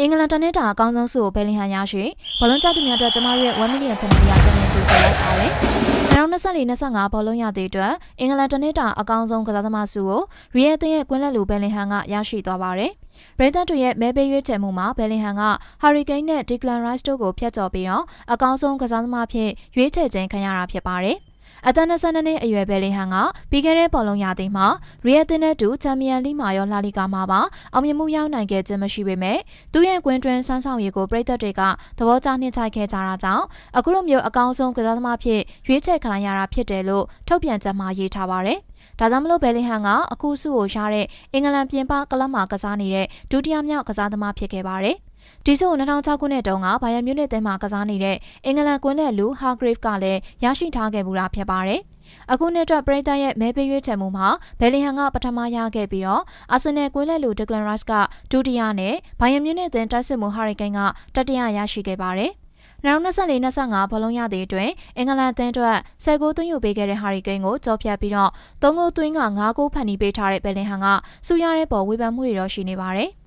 အင်္ဂလန်တနင်္တာအကောင်းဆုံးဆုကိုဘယ်လင်ဟန်ရရှိဘောလုံးကြသူများအတွက်ကျမတို့ရဲ့1 million channel ရပြန်လည်ကြိုဆိုလိုက်ပါတယ်။2024-25ဘောလုံးရသည့်အတွက်အင်္ဂလန်တနင်္တာအကောင်းဆုံးကစားသမားဆုကိုရီယယ်တင်ရဲ့ကွင်းလက်လူဘယ်လင်ဟန်ကရရှိသွားပါတယ်။ရေဒတ်တို့ရဲ့မဲပေးရွေးချယ်မှုမှာဘယ်လင်ဟန်ကဟာရီကိန်းနဲ့ဒီကလန်ရိုက်စ်တို့ကိုဖျက်ချော်ပြီးတော့အကောင်းဆုံးကစားသမားဖြစ်ရွေးချယ်ခြင်းခံရတာဖြစ်ပါတယ်။ အသက်22နှစ်အရွယ်ဘယ်လီဟန်ကပြီးခဲ့တဲ့ဘောလုံးရာသီမှာရီယယ်တင်နဲ့တူချန်ပီယံလိမှာရောလာလီဂါမှာပါအောင်မြင်မှုရောက်နိုင်ခဲ့ခြင်းမရှိပေမဲ့သူ့ရဲ့ကွင်းတွင်းဆန်းဆောင်ရည်ကိုပြည်သက်တွေကသဘောကျနှိမ့်ချိုက်ခဲ့ကြတာကြောင့်အခုလိုမျိုးအကောင်းဆုံးကစားသမားဖြစ်ရွေးချယ်ခံရတာဖြစ်တယ်လို့ထုတ်ပြန်ချက်မှာရေးထားပါတယ်။ဒါကြောင့်မလို့ဘယ်လီဟန်ကအခုစုကိုရတဲ့အင်္ဂလန်ပြင်ပကလပ်မှာကစားနေတဲ့ဒုတိယမြောက်ကစားသမားဖြစ်ခဲ့ပါတယ်။ ဒီဆို2006ခုနှစ်တုန်းကဘိုင်ယန်မြူးနစ်တဲမှာကစားနေတဲ့အင်္ဂလန်ကွင်းလက်လူဟာဂရိဖ်ကလည်းရရှိထားခဲ့မှုတာဖြစ်ပါတယ်။အခုနှစ်အတွက်ပရိသတ်ရဲ့မဲပေးရွေးချယ်မှုမှာဘယ်လီဟန်ကပထမရခဲ့ပြီးတော့အာဆင်နယ်ကွင်းလက်လူဒက်ဂလန်ရိုက်စ်ကဒုတိယနဲ့ဘိုင်ယန်မြူးနစ်တင်တိုက်စစ်မှုဟာရီကိန်းကတတိယရရှိခဲ့ပါတယ်။နောက်24-25ဘလုံးရသည့်အတွင်းအင်္ဂလန်အသင်းအတွက်10ဂိုးသွင်းယူပေးခဲ့တဲ့ဟာရီကိန်းကိုကြော်ဖြတ်ပြီးတော့3ဂိုးသွင်းက9ဂိုးဖန်တီးပေးထားတဲ့ဘယ်လင်ဟန်ကစူရတဲ့ပေါ်ဝေဖန်မှုတွေတော့ရှိနေပါတယ်။